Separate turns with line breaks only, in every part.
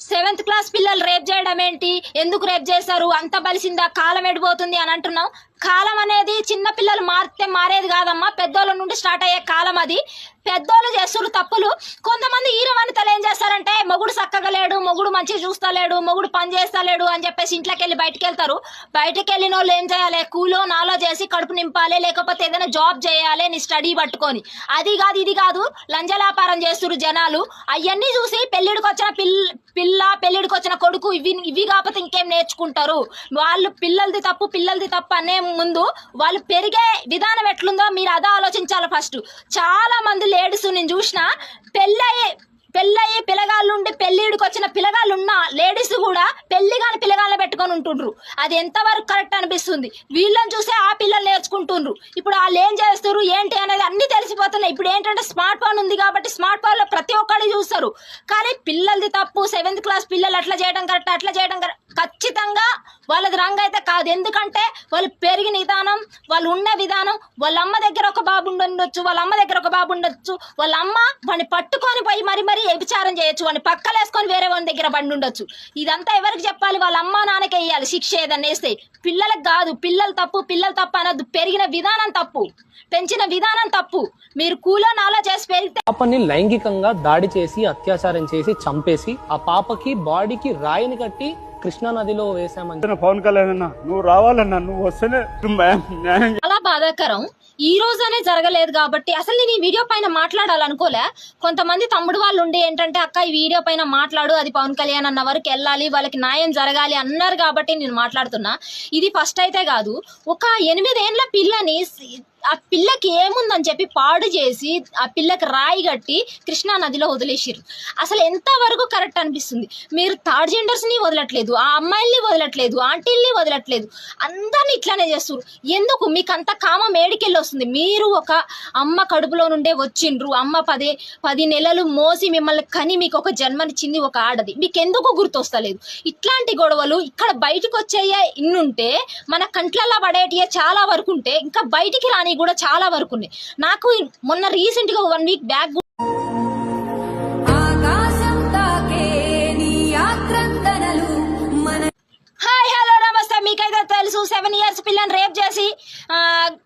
Seventh class పిల్లలు rape చేయడం ఏంటి? ఎందుకు రేప్ చేస్తారు అంత బలిసిందా? కాలం ఎడిపోతుంది అని అంటున్నాం కాలం అనేది చిన్న పిల్లలు మారితే మారేది కాదమ్మా. పెద్దోళ్ళ నుండి స్టార్ట్ అయ్యే కాలం అది. పెద్దోళ్ళు చేస్తున్నారు తప్పులు కొంతమంది ఈరవనితలు ఏం చేస్తారంటే మొగుడు చక్కగా లేడు మొగుడు మంచిగా చూస్తలేడు మొగుడు పని చేస్తలేడు అని చెప్పేసి ఇంట్లోకి వెళ్ళి బయటికి వెళ్తారు బయటకు వెళ్ళిన వాళ్ళు ఏం చేయాలి? కూలో నాలో చేసి కడుపు నింపాలి లేకపోతే ఏదైనా జాబ్ చేయాలి నీ స్టడీ పట్టుకొని. అది కాదు ఇది కాదు. లంజలాపారం చేస్తున్నారు జనాలు. అవన్నీ చూసి పెళ్ళిడికి వచ్చిన పిల్ల పిల్ల పెళ్ళిడికి వచ్చిన కొడుకు ఇవి ఇవి కాకపోతే ఇంకేం నేర్చుకుంటారు? వాళ్ళు పిల్లలది తప్పు పిల్లలది తప్పు అనే ముందు వాళ్ళు పెరిగే విధానం ఎట్లుందో మీరు అదే ఆలోచించాలి ఫస్ట్ చాలా మంది లేడీస్ నేను చూసిన పెళ్ళయ్యే పెళ్ళయి పిల్లగాళ్ళు ఉండి పెళ్ళిడికి వచ్చిన పిల్లగాళ్ళు ఉన్న లేడీస్ కూడా పెళ్ళి కాని పిల్లగాళ్ళని పెట్టుకొని ఉంటుండ్రు. అది ఎంతవరకు కరెక్ట్ అనిపిస్తుంది? వీళ్ళని చూసే ఆ పిల్లలు నేర్చుకుంటుండ్రు. ఇప్పుడు వాళ్ళు ఏం చేస్తారు ఏంటి అనేది అన్ని తెలిసిపోతున్నాయి. ఇప్పుడు ఏంటంటే స్మార్ట్ ఫోన్ ఉంది కాబట్టి స్మార్ట్ ఫోన్లో ప్రతి ఒక్కళ్ళు చూస్తారు. కానీ పిల్లలది తప్పు సెవెంత్ క్లాస్ పిల్లలు అట్లా చేయడం కరెక్ట్ అట్లా చేయడం కరెక్ట్ ఖచ్చితంగా వాళ్ళది రంగు అయితే కాదు. ఎందుకంటే వాళ్ళు పెరిగిన విధానం వాళ్ళు ఉన్న విధానం వాళ్ళ అమ్మ దగ్గర ఒక బాబు ఉండొచ్చు వాళ్ళ అమ్మ దగ్గర ఒక బాబు ఉండొచ్చు వాళ్ళ అమ్మ వాడిని పట్టుకొని పోయి మరి మరి వ్యభిచారం చేయొచ్చు వాడిని పక్కలేసుకొని వేరే వాళ్ళ దగ్గర బండి ఉండొచ్చు. ఇదంతా ఎవరికి చెప్పాలి? వాళ్ళ అమ్మ నాన్నకే వేయాలి శిక్ష ఏదన్నా వేస్తే. పిల్లలకు కాదు పిల్లలు తప్పు పిల్లలు తప్పు అనొద్దు. పెరిగిన విధానం తప్పు. పెంచిన విధానం తప్పు. మీరు కూలో నాలో చేసి పెరిగితే
పాపని లైంగికంగా దాడి చేసి అత్యాచారం చేసి చంపేసి ఆ పాపకి బాడీకి రాయిని కట్టి కృష్ణా నదిలో వేసామని
పవన్ కళ్యాణ్ అన్న నువ్వు రావాలన్నా నువ్వు వస్తేనే
చాలా బాధాకరం. ఈ రోజనే జరగలేదు కాబట్టి అసలు నేను ఈ వీడియో పైన మాట్లాడాలనుకోలే. కొంతమంది తమ్ముడు వాళ్ళు ఉండి ఏంటంటే అక్క ఈ వీడియో పైన మాట్లాడు అది పవన్ కళ్యాణ్ అన్న వరకు వెళ్ళాలి వాళ్ళకి న్యాయం జరగాలి అన్నారు కాబట్టి నేను మాట్లాడుతున్నా. ఇది ఫస్ట్ అయితే కాదు. ఒక ఎనిమిదేండ్ల పిల్లని ఆ పిల్లకి ఏముందని చెప్పి పాడు చేసి ఆ పిల్లకి రాయి కట్టి కృష్ణా నదిలో వదిలేసిర్రు. అసలు ఎంత వరకు కరెక్ట్ అనిపిస్తుంది? మీరు థర్డ్ జెండర్స్ని వదలట్లేదు ఆ అమ్మాయిల్ని వదలట్లేదు ఆంటీల్ని వదలట్లేదు అందరిని ఇట్లానే చేస్తారు ఎందుకు? మీకు అంత కామం ఏడికెళ్ళి వస్తుంది మీరు ఒక అమ్మ కడుపులో నుండే వచ్చిండ్రు. అమ్మ పదే పది నెలలు మోసి మిమ్మల్ని కని మీకు ఒక జన్మనిచ్చింది ఒక ఆడది. మీకు ఎందుకు గుర్తొస్తలేదు? ఇట్లాంటి గొడవలు ఇక్కడ బయటకు వచ్చేయే ఇన్నుంటే మన కంట్లల్లో పడేటియే చాలా వరకు ఉంటే ఇంకా బయటికి రాని కూడా చాలా వరకు ఉన్నాయి. నాకు మొన్న రీసెంట్గా వన్ వీక్ బ్యాక్ మీకైతే తెలుసు సెవెన్ ఇయర్స్ పిల్లని రేప్ చేసి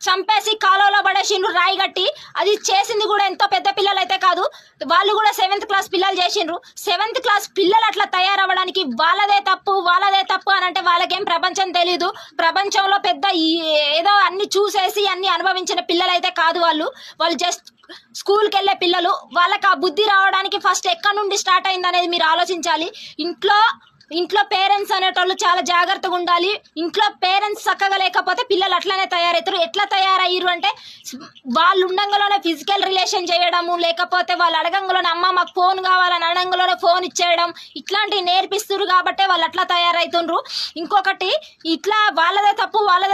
చంపేసి కాలువలో పడేసిండ్రు రాయి కట్టి అది చేసింది కూడా ఎంతో పెద్ద పిల్లలు అయితే కాదు. వాళ్ళు కూడా సెవెంత్ క్లాస్ పిల్లలు చేసిండ్రు. సెవెంత్ క్లాస్ పిల్లలు అట్లా తయారవ్వడానికి వాళ్ళదే తప్పు వాళ్ళదే తప్పు అని అంటే వాళ్ళకేం ప్రపంచం తెలీదు. ప్రపంచంలో పెద్ద ఈ- ఏదో అన్ని చూసేసి అన్ని అనుభవించిన పిల్లలు అయితే కాదు వాళ్ళు. వాళ్ళు జస్ట్ స్కూల్కి వెళ్ళే పిల్లలు. వాళ్ళకి ఆ బుద్ధి రావడానికి ఫస్ట్ ఎక్కడి నుండి స్టార్ట్ అయింది అనేది మీరు ఆలోచించాలి. ఇంట్లో ఇంట్లో పేరెంట్స్ అనేటోళ్ళు చాలా జాగ్రత్తగా ఉండాలి. ఇంట్లో పేరెంట్స్ చక్కగా లేకపోతే పిల్లలు అట్లనే తయారవుతారు. ఎట్లా తయారయ్యారు అంటే వాళ్ళు ఉండంగలోనే ఫిజికల్ రిలేషన్ చేయడము లేకపోతే వాళ్ళు అడగంగలోనే అమ్మ మాకు ఫోన్ కావాలని అడగంగానే ఫోన్ ఇచ్చేయడం ఇట్లాంటివి నేర్పిస్తున్నారు కాబట్టి వాళ్ళు అట్లా తయారవుతుండ్రు. ఇంకొకటి ఇట్లా వాళ్ళదే తప్పు వాళ్ళదే